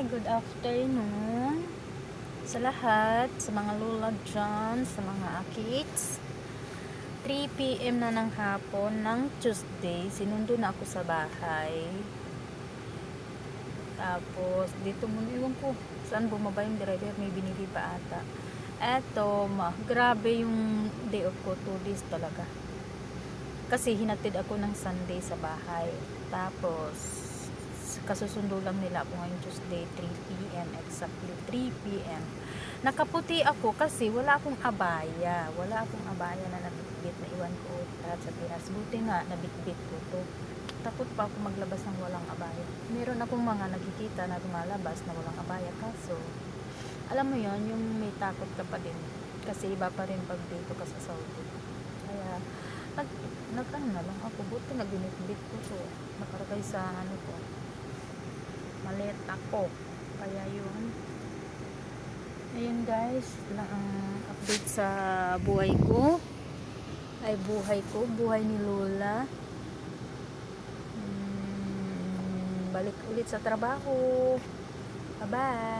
Good afternoon sa lahat, sa mga lula dyan, sa mga akits. 3pm na ng hapon ng Tuesday, sinundo na ako sa bahay. Tapos, dito muna, iwan ko, saan bumaba yung driver, may binili pa ata. Eto, ma, grabe yung day off ko, 2 days talaga. Kasi hinatid ako ng Sunday sa bahay. Tapos, kasusundo lang nila ako ngayong Tuesday, 3pm, exactly 3pm. Nakaputi ako kasi wala akong abaya. Wala akong abaya na nabitbit na iwan ko lahat sa Pinas. Buti nga, nabitbit ko to. Takot pa ako maglabas ng walang abaya. Meron akong mga nakikita na lumalabas na walang abaya. Kaso, alam mo yon yung may takot ka pa din. Kasi iba pa rin pag dito ka sa Saudi. Kaya, nag, nag ano na lang ako. Buti na binitbit ko to. Nakaragay sa ano ko. Maleta ko. Kaya yun. Ayun guys, ang update sa buhay ko. Ay buhay ko, buhay ni Lola. Hmm, balik ulit sa trabaho. Bye-bye.